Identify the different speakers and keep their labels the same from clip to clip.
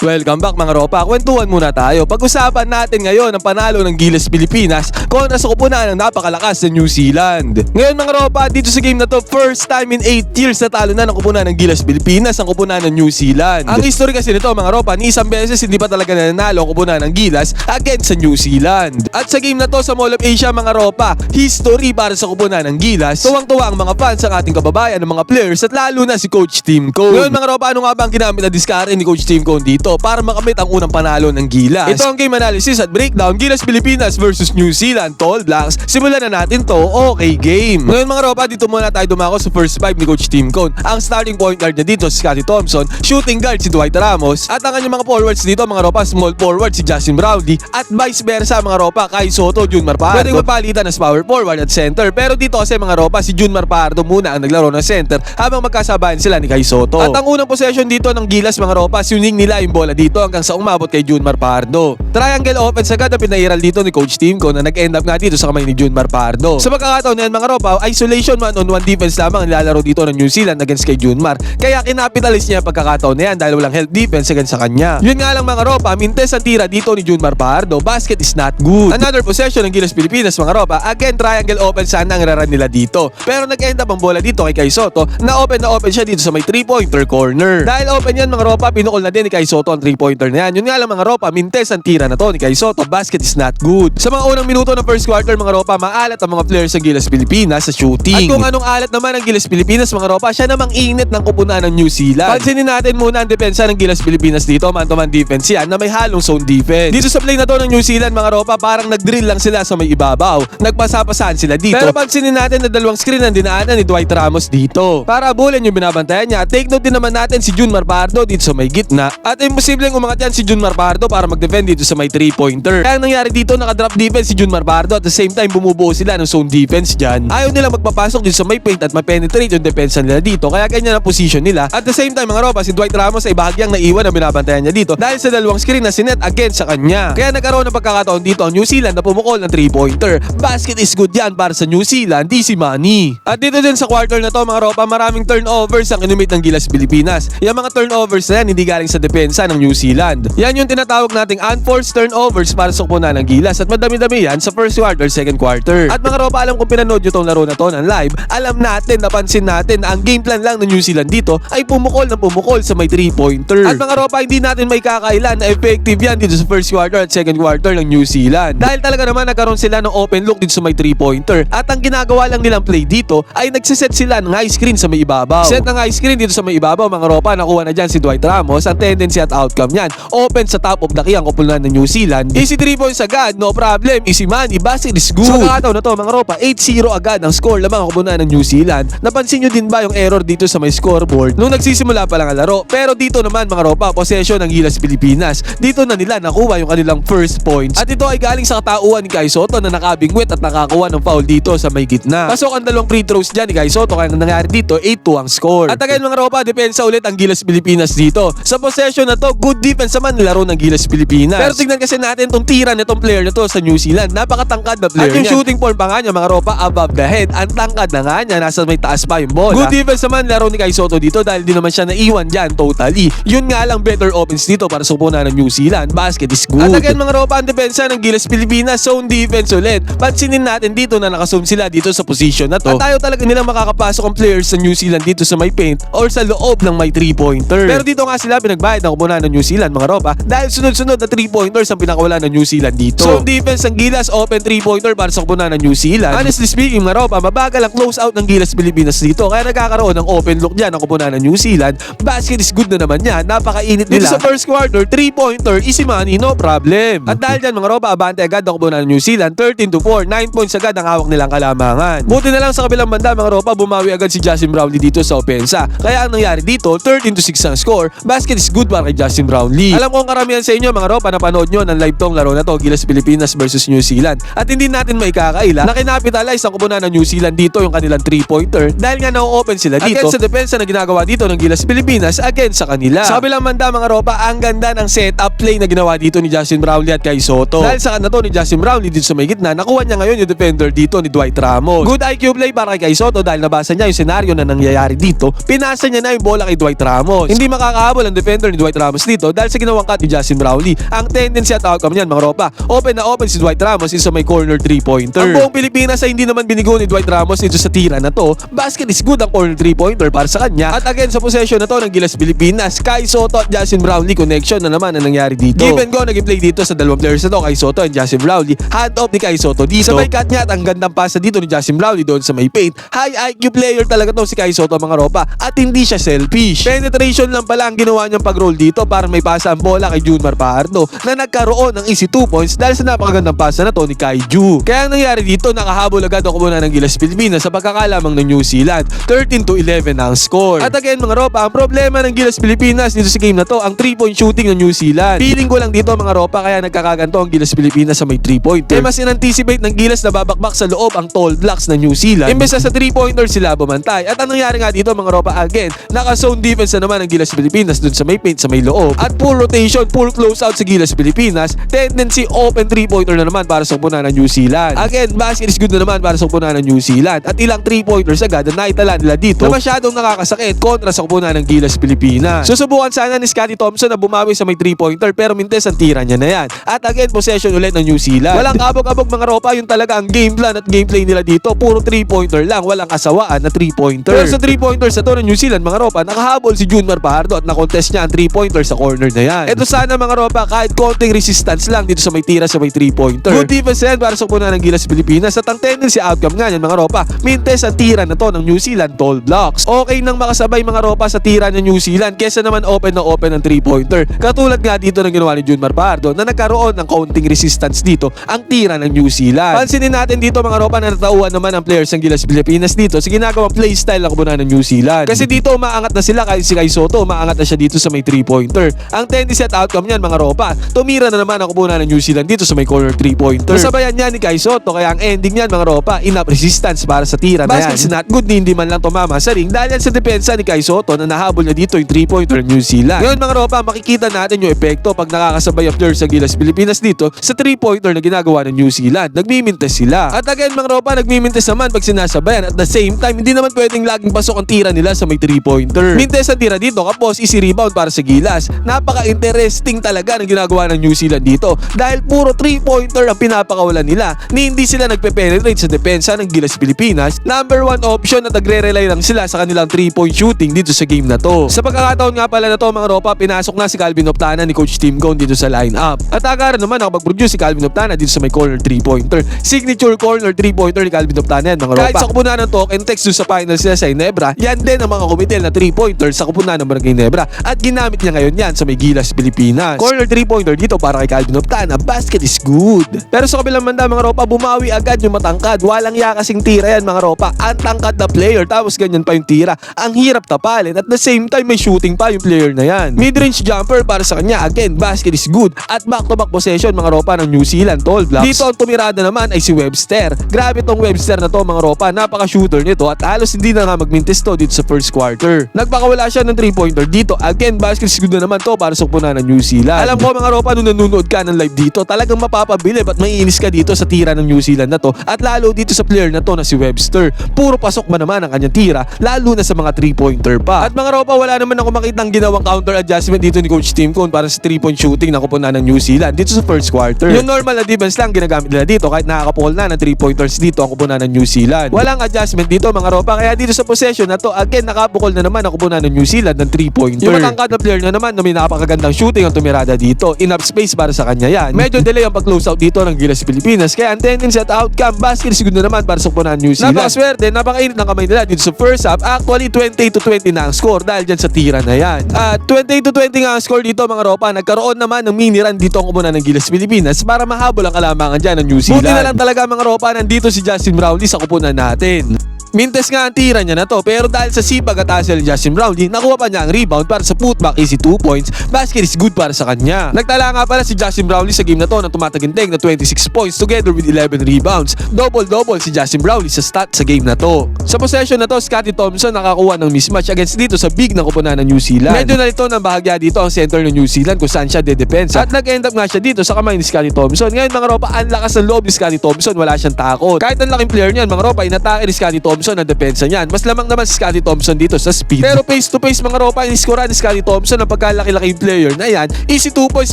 Speaker 1: Welcome back mga ropa. Kwentuhan muna tayo. Pag-usapan natin ngayon ang panalo ng Gilas Pilipinas kontra sa kupunan ng napakalakas na New Zealand. Ngayon mga ropa, dito sa game na to, first time in 8 years na talo na ng kupunan ng Gilas Pilipinas ang kupunan ng New Zealand. Ang history kasi nito mga ropa, ni isang beses hindi pa talaga nanalo ang kupunan ng Gilas against sa New Zealand. At sa game na to sa Mall of Asia mga ropa, history para sa kupunan ng Gilas. Tuwang-tuwa ang mga fans ang ating kababayan ng mga players at lalo na si Coach Tim Cone. Ngayon mga ropa, ano nga ba ang ginamit na diskarte ni Coach Tim Cone dito para makamit ang unang panalo ng Gilas? Ito ang game analysis at breakdown Gilas Pilipinas versus New Zealand Tall Blacks. Simulan na natin to. Okay game. Ngayon mga ropa, dito muna tayo dumako sa first five ni Coach Tim Cone. Ang starting point guard niya dito si Scotty Thompson, shooting guard si Dwight Ramos, at ang kanyang mga forwards dito mga ropa, small forward si Justin Brownlee, at vice versa mga ropa, kay Soto, Junmar Pardo. Pwedeng magpalitan as power forward at center, pero dito kasi mga ropa, si Junmar Pardo muna ang naglaro ng center habang magkasabayan sila ni Kai Soto. At ang unang possession dito ng Gilas mga ropa, sinuning nila yung bola dito hanggang sa umabot kay Junmar Pardo. Triangle offense agad na pinairal dito ni Coach Team ko na nag-end up nga dito sa kamay ni Junmar Pardo. Sa pagkakataon na yan mga ropa, isolation man on one defense lamang ang nilalaro dito ng New Zealand against kay Junmar. Kaya kinapitalis niya ang pagkakataon na yan dahil walang help defense against sa kanya. Yun nga lang mga ropa, mintes ang tira dito ni Junmar Pardo, basket is not good. Another possession ng Gilas Pilipinas mga ropa, again triangle offense sana ang raran nila dito. Pero nag-end up ang bola dito kay Kai Soto na open na open siya dito sa may 3-pointer corner. Dahil open yan mga ropa, pinukol na din ni Kai Soto ang 3-pointer na yan. Yun nga lang mga ropa, mintes ang tira na to ni Kai Soto, basket is not good. Sa mga unang minuto ng first quarter mga ropa, maalat ang mga players ng Gilas Pilipinas sa shooting. At kung anong alat naman ng Gilas Pilipinas mga ropa, siya namang init ng kupunan ng New Zealand. Pansinin natin muna ang depensa ng Gilas Pilipinas dito, man-to-man defense yan na may halong zone defense. Dito sa play na to ng New Zealand mga ropa, parang nag-drill lang sila sa may ibabaw. Nagpasapasahan sila dito. Pero pansinin natin na dalawang screen ang dinaanan ni Dwight Ramos dito. Para bulin yung binabantayan niya. Take note din naman natin si Jun Marpardo dito sa may gitna. At imposibleng umangat yan si Jun Marpardo para mag-defend dito sa may 3-pointer. Kaya ang nangyari dito, nakadrop defense si Jun Marpardo at the same time bumubuo sila ng zone defense dyan. Ayaw nila magpapasok dito sa may paint at ma-penetrate yung defense nila dito. Kaya ganyan ang position nila. At the same time mga ropa, si Dwight Ramos ay bahagyang naiwan ang binabantayan niya dito dahil sa dalawang screen na sinet against sa kanya. Kaya nagkaroon ng pagkakataon dito ang New Zealand na pumukol ng 3-pointer. Basket is good yan para sa New Zealand, di si Manny. At dito din sa quarter na to mga ropa, maraming turnovers ang inumit ng Gilas Pilipinas. Yung mga turnovers na yan hindi galing sa depensa ng New Zealand. Yan yung tinatawag nating unforced turnovers para sa kupunan ng Gilas at madami-dami yan sa first quarter, second quarter. At mga ropa, alam kung pinanood nyo tong laro na to ng live, alam natin, napansin natin na ang game plan lang ng New Zealand dito ay pumukol ng pumukol sa may 3-pointer. At mga ropa, hindi natin may kakailan na effective yan dito sa first quarter at second quarter ng New Zealand. Dahil talaga naman nagkaroon sila ng open look dito sa may 3-pointer. At ang ginagawa lang nilang play dito ay nagsiset sila ng high screen sa may ibabaw. Set ng high screen dito sa may ibabaw, mga ropa, nakuha na dyan si Dwight Ramos. Ang tendency at outcome niyan, open sa top of the key ang kupunan ng New Zealand. Easy 3 points agad, no problem. Easy money, basket is good. Sa kakataon na to, mga ropa, 8-0 agad ang score lamang ang kupunan ng New Zealand. Napansin nyo din ba yung error dito sa may scoreboard nung nagsisimula pa lang ang laro? Pero dito naman mga ropa, possession ng Gilas Pilipinas. Dito na nila nakuha yung kanilang first points. At ito ay galing sa katauhan ni Kai Soto na nakabingwit at nakakuha ng foul dito sa may gitna. Pasok ang dalawang free throws dyan ni Kai Soto kaya nangyari dito 8-2 ang score. At again mga ropa, depensa ulit ang Gilas Pilipinas dito. Sa possession na to, good defense naman laro ng Gilas Pilipinas. Pero tignan kasi natin tong tira nitong player na to sa New Zealand. Napakatangkad na player At yung shooting form pa nga niya mga ropa above the head. Ang tangkad na nga niya, nasa may taas pa yung bola. Good defense naman laro ni Kai Soto dito dahil di naman siya naiwan dyan totally. Yun nga lang better offense dito para sa pupunan ng New Zealand. Basket is good. At again mga ropa, ang depensa ng Gilas Pilipinas, zone defense ulit. Pansinin natin dito na nakasum sila dito sa position na to. At tayo talaga nilang makakapasok ang players sa New Zealand dito sa may paint or sa loob ng may 3-pointer. Pero dito nga sila pinagbayad ng kupunan ng New Zealand mga ropa dahil sunod-sunod na 3-pointers ang pinakawala ng New Zealand dito. Zone defense ng Gilas, open 3-pointer para sa kupunan ng New Zealand. Honestly speaking mga ropa, mabagal ang close out ng Gilas Pilipinas dito kaya nagkakaroon ng open look dyan ang kupunan ng New Zealand. Basket is good na naman yan. Napakainit nila. Dito sa first quarter, 3-pointer, easy money, no problem. At dahil dyan mga ropa, abante agad ang kupunan ng New Zealand, 13 to 4, 9 points agad ang hawak nilang kalamangan. Buti na lang sa kabilang banda mga ropa, bumawi agad si Justin Brownlee dito sa opensa. Kaya ang nangyari dito, 13 to 6 ang score. Basket is good para kay Justin Brownlee. Alam ko ang karamihan sa inyo mga ropa, napanood nyo ng live tong laro na to, Gilas Pilipinas versus New Zealand. At hindi natin may kakaila na kinapitalize ang kupunan ng New Zealand dito yung kanilang 3-pointer dahil nga na-open sila dito. Against sa depensa na ginagawa dito ng Gilas Pilipinas against sa kanila. Sa kabilang banda mga ropa, ang ganda ng setup play na ginawa dito ni Justin Brownlee at kay Soto. Dahil sa kanila to ni Justin Brownlee dito sa may gitna, nakuha niya ngayon yung defender dito ni Dwight Ramos. Good IQ play para kay Soto dahil nabasa niya yung senaryo na nangyayari dito. Pinasa niya na yung bola kay Dwight Ramos. Hindi makakahabol ang defender ni Dwight Ramos Ramos dito dahil sa ginawang cut ni Justin Brownlee. Ang tendency at outcome niyan mga ropa, open na open si Dwight Ramos sa may corner 3-pointer. Ang buong Pilipinas ay hindi naman binigo ni Dwight Ramos dito sa tira na to. Basket is good ang corner 3-pointer para sa kanya. At again sa possession na to ng Gilas Pilipinas, Kai Soto at Justin Brownlee connection na naman ang nangyari dito. Give and go naging play dito sa dalawang players na to, Kai Soto and Justin Brownlee. Hand off ni Kai Soto dito. Sa may cut niya at ang gandang pasa dito ni Justin Brownlee doon sa may paint. High IQ player talaga to si Kai Soto mga ropa at hindi siya selfish. Penetration lang pala ang ginawa niyang pag-roll dito para may pasa ang bola kay Junmar Paardo na nagkaroon ng easy 2 points dahil sa napakagandang pasa na to ni Kaiju. Kaya ang nangyari dito, nakahabol agad ako muna ng Gilas Pilipinas sa pagkakalamang ng New Zealand. 13 to 11 na ang score. At again mga ropa, ang problema ng Gilas Pilipinas dito sa game na to, ang 3 point shooting ng New Zealand. Feeling ko lang dito mga ropa kaya nagkakaganto ang Gilas Pilipinas sa may 3 pointer. Eh mas in-anticipate ng Gilas na babakbak sa loob ang tall blocks ng New Zealand. Imbes na sa 3 pointer sila bumantay. At ang nangyari nga dito mga ropa again, naka-zone defense na naman ang Gilas Pilipinas dun sa may paint sa may loob. At full rotation, full close out sa Gilas Pilipinas. Tendency open 3 pointer na naman para sa kupunan ng New Zealand. Again, basket is good na naman para sa kupunan ng New Zealand. At ilang 3 pointers agad na naitala nila dito na masyadong nakakasakit kontra sa kupunan ng Gilas Pilipinas. Susubukan sana ni Scotty Thompson na bumawi sa may 3 pointer pero mintes ang tira niya na yan. At again, possession ulit ng New Zealand. Walang kabog-abog mga ropa, yung talaga ang game plan at gameplay nila dito. Puro 3 pointer lang, walang kasawaan na 3 pointer. Pero sa 3 pointers sa to ng New Zealand mga ropa, nakahabol si Junmar Pajardo at nakontest niya ang 3 pointer sa corner na yan. Ito sana mga ropa, kahit konting resistance lang dito sa may tira sa may 3 pointer. Good defense yan para sa kupunan ng Gilas Pilipinas at ang tendency outcome nga yan mga ropa, mintes ang tira na to ng New Zealand tall blocks. Okay nang makasabay mga ropa sa tira ng New Zealand kesa naman open na open ang 3 pointer. Katulad nga dito ng ginawa ni Junmar Pajardo na nagkaroon ng kaunting resistance dito ang tira ng New Zealand. Pansinin natin dito mga ropa na natauhan naman ang players ng Gilas Pilipinas dito sa ginagawang play style ng kupunan ng New Zealand. Kasi dito umaangat na sila kahit si Kai Soto umaangat na siya dito sa may 3 pointer. Ang tendency at outcome niyan mga ropa, tumira na naman ang kupunan ng New Zealand dito sa may corner 3 pointer. Nasabayan niya ni Kai Soto kaya ang ending niyan mga ropa, enough resistance para sa tira na yan. Basket is not good ni hindi man lang tumama sa ring dahil sa depensa ni Kai Soto na nahabol niya dito yung 3 pointer ng New Zealand. Ngayon mga ropa, makikita natin yung epekto pag nakakasabay ang players sa Gilas Pilipinas dito sa 3 pointer na ginagawa ng New Zealand. Nagmimintes sila. At again mga ropa, nagmimintes naman pag sinasabayan at the same time hindi naman pwedeng laging pasok ang tira nila sa may 3 pointer. Mintes ang tira dito kapos easy rebound para sa Gilas. Napaka-interesting talaga ng ginagawa ng New Zealand dito dahil puro 3 pointer ang pinapakawalan nila ni hindi sila nagpe-penetrate sa depensa ng Gilas Pilipinas. Number 1 option at nagre-rely lang sila sa kanilang 3 point shooting dito sa game na to. Sa pagkakataon nga pala na to mga ropa, pinasok na si Calvin Optana ni Coach Tim Cone dito sa lineup. At agaran naman nakapag-produce si Calvin Optana dito sa may corner 3 pointer. Signature corner 3 pointer ni Calvin Optana yan mga ropa. Kahit sa kupunan ng talk and text sa finals nila sa Inebra, yan din ang mga kumitil na 3 pointer sa kupunan ng Barangay Inebra. At ginamit niya ngayon yan sa may Gilas, Pilipinas. Corner 3 pointer dito para kay Calvin Optana. Basket is good. Pero sa kabilang banda mga ropa, bumawi agad yung matangkad. Walang yakasing tira yan mga ropa. Ang tangkad na player tapos ganyan pa yung tira. Ang hirap tapalin at the same time may shooting pa yung player na yan. Mid-range jumper para sa kanya. Again, basket is good. At back-to-back possession mga ropa ng New Zealand tall blocks. Dito ang tumirada naman ay si Webster. Grabe tong Webster na to mga ropa. Napaka-shooter nito at halos hindi na nga magmintis to dito sa first quarter. Nagpakawala siya ng 3-pointer dito. Again, basket is good na naman to para sa ng New Zealand. Alam ko mga ropa nung nanonood ka ng live dito, talagang mapapabilib at maiinis ka dito sa tira ng New Zealand na to at lalo dito sa player na to na si Webster. Puro pasok ba naman ang kanyang tira, lalo na sa mga 3-pointer pa. At mga ropa, wala naman ako makitang ginawang counter adjustment dito ni Coach Tim Cone para sa 3-point shooting na kupunan ng New Zealand dito sa first quarter. Yung normal na defense lang ginagamit nila dito kahit nakakapukol na ng 3-pointers dito ang kupunan ng New Zealand. Walang adjustment dito mga ropa kaya dito sa possession na to again nakapukol na naman ang kupunan ng New Zealand ng 3-pointer. Yung matangkad na player na naman na may napakagandang shooting ang tumirada dito. Enough space para sa kanya yan. Medyo delay ang pag-close out dito ng Gilas Pilipinas kaya ang tendency at outcome basket na naman para sa kupunan New Zealand. Napakaswerte, napakainit ng kamay nila dito sa first half. Actually 28 to 20 na ang score dahil dyan sa tira na yan. At 28 to 20 nga ang score dito mga ropa. Nagkaroon naman ng mini run dito ang kupunan ng Gilas Pilipinas para mahabol ang kalamangan dyan ng New Zealand. Buti na lang talaga mga ropa nandito si Justin Brownlee sa kupunan natin. Mintes nga ang tira niya na to pero dahil sa sipag at hustle ni Justin Brownlee, nakuha pa niya ang rebound para sa putback easy 2 points. Basket is good para sa kanya. Nagtala nga pala si Justin Brownlee sa game na to na tumataginting na 26 points together with 11 rebounds. Double-double si Justin Brownlee sa stat sa game na to. Sa possession na to, Scotty Thompson nakakuha ng mismatch against dito sa big na kupunan ng New Zealand. Medyo nalito ng bahagya dito ang center ng New Zealand kung saan siya de-depensa. At nag-end up nga siya dito sa kamay ni Scotty Thompson. Ngayon mga ropa, ang lakas ng loob ni Scotty Thompson, wala siyang takot. Kahit ang laking player niyan, mga ropa, inatake ni Scotty Thompson Thompson ang depensa niyan. Mas lamang naman si Scotty Thompson dito sa speed. Pero face to face mga ropa, iniskora ni Scotty Thompson ang pagkalaki-laki player na yan. Easy 2 points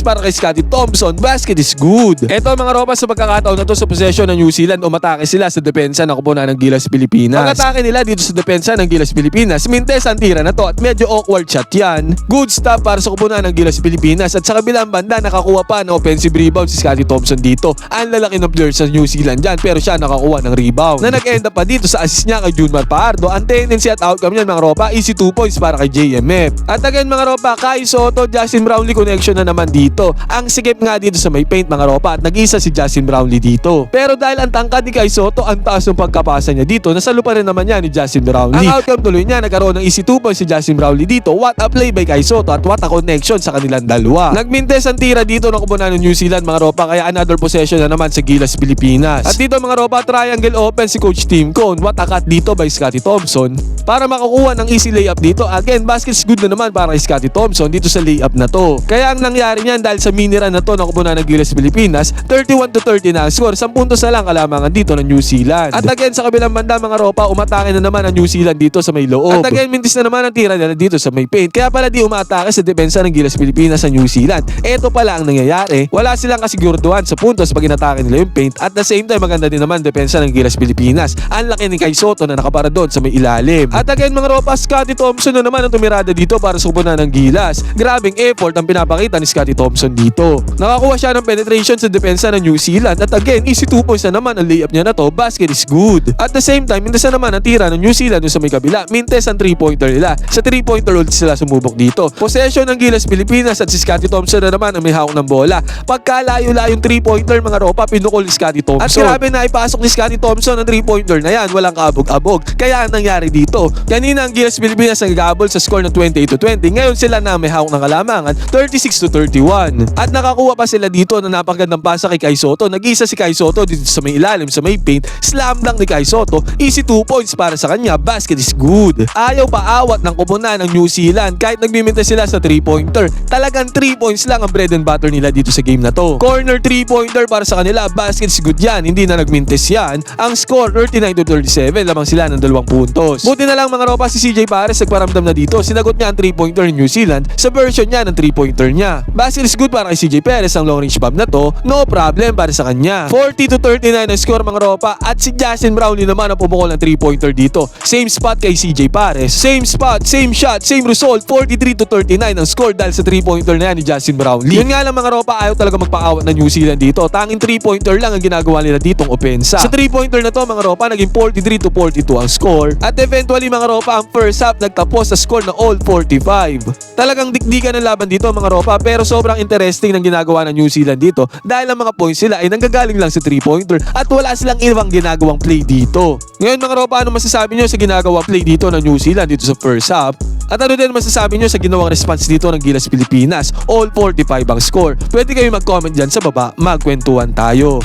Speaker 1: para kay Scotty Thompson. Basket is good. Eto mga ropa sa pagkakataon na to sa possession ng New Zealand, umatake sila sa depensa ng kupunan ng Gilas Pilipinas. Pag-atake nila dito sa depensa ng Gilas Pilipinas, mintes ang tira na to at medyo awkward shot yan. Good stop para sa kupunan ng Gilas Pilipinas at sa kabilang banda nakakuha pa ng offensive rebound si Scotty Thompson dito. Ang lalaki ng player sa New Zealand dyan pero siya nakakuha ng rebound. Na nag-end up pa dito sa assist niya kay Junmar Paardo. Ang tendency at outcome niyan mga ropa, easy 2 points para kay JMF. At again mga ropa, Kai Soto, Justin Brownlee connection na naman dito. Ang sikip nga dito sa may paint mga ropa at nag-isa si Justin Brownlee dito. Pero dahil ang tangkad ni Kai Soto, ang taas ng pagkapasa niya dito, nasalo pa rin naman niya ni Justin Brownlee. Ang outcome tuloy niya, nagkaroon ng easy 2 points si Justin Brownlee dito. What a play by Kai Soto at what a connection sa kanilang dalawa. Nagmintes ang tira dito ng kubunan ng New Zealand mga ropa kaya another possession na naman sa Gilas Pilipinas. At dito mga ropa, triangle open si Coach Tim Cone. What a cut dito by Scotty Thompson para makakuha ng easy layup dito. Again, basket's good na naman para kay Scotty Thompson dito sa layup na to. Kaya ang nangyari niyan dahil sa mini run na to ng kubunan ng Gilas Pilipinas, 31 to 30 na ang score. 10 puntos na lang kalamangan dito ng New Zealand. At again, sa kabilang banda mga ropa, umatake na naman ang New Zealand dito sa may loob. At again, mintis na naman ang tira nila dito sa may paint. Kaya pala di umatake sa depensa ng Gilas Pilipinas sa New Zealand. Ito pala ang nangyayari. Wala silang kasiguraduhan sa puntos pag inatake nila yung paint. At the same time, maganda din naman depensa ng Gilas Pilipinas. Ang laki ni Kai Soto na nakapara doon sa may ilalim. At again, mga ropa, Scotty Thompson na naman ang tumirada dito para sa kupunan ng Gilas. Grabing effort ang pinapakita ni Scotty Thompson dito. Nakakuha siya ng penetration sa depensa ng New Zealand. At again, easy 2 points na naman ang layup niya na to. Basket is good. At the same time, mintes na naman ang tira ng New Zealand sa may kabila. Mintes ang 3-pointer nila. Sa 3-pointer ulit sila sumubok dito. Possession ng Gilas Pilipinas at si Scotty Thompson na naman ang may hawak ng bola. Pagkalayo-layong 3-pointer mga ropa, pinukol ni Scotty Thompson. At grabe na ipasok ni Scotty Thompson ang 3-pointer na yan. Walang kabog-abog. Kaya ang nangyari dito. Kanina ang Gilas Pilipinas ang gabol sa score ng 28 to 20. Ngayon sila na may hawak ng kalamangan 36 to 31. At nakakuha pa sila dito na napakagandang pasa kay Kai Soto. Nag-isa si Kai Soto dito sa may ilalim, sa may paint. Slam dunk ni Kai Soto. Easy 2 points para sa kanya. Basket is good. Ayaw pa awat ng kupunan ng New Zealand kahit nagmiminta sila sa 3-pointer. Talagang 3 points lang ang bread and butter nila dito sa game na to. Corner 3-pointer para sa kanila. Basket is good yan. Hindi na nagmintes yan. Ang score 39 to 37. Lamang sila ng dalawang puntos. Buti na lang mga ropa si CJ Pares nagparamdam na dito. Sinagot niya ang 3-pointer ng New Zealand sa version niya ng 3-pointer niya. Basket is good para kay CJ Perez ang long range bomb na to. No problem para sa kanya. 40 to 39 ang score mga ropa at si Justin Brownlee naman ang pumukol ng 3-pointer dito. Same spot kay CJ Pares. Same spot, same shot, same result. 43 to 39 ang score dahil sa 3-pointer na yan ni Justin Brownlee. Yun nga lang mga ropa ayaw talaga magpaawat ng New Zealand dito. Tanging 3-pointer lang ang ginagawa nila ditong opensa. Sa 3-pointer na to mga ropa naging 43 to 42 ang score. At eventually mga ropa ang first half nagtapos sa score na all 45. Talagang dikdikan ng laban dito mga ropa pero sobrang interesting ng ginagawa ng New Zealand dito dahil ang mga points sila ay nanggagaling lang sa 3-pointer at wala silang ibang ginagawang play dito. Ngayon mga ropa ano masasabi nyo sa ginagawa play dito ng New Zealand dito sa first half? At ano din masasabi nyo sa ginawang response dito ng Gilas Pilipinas? All 45 ang score. Pwede kayo mag-comment dyan sa baba, magkwentuhan tayo.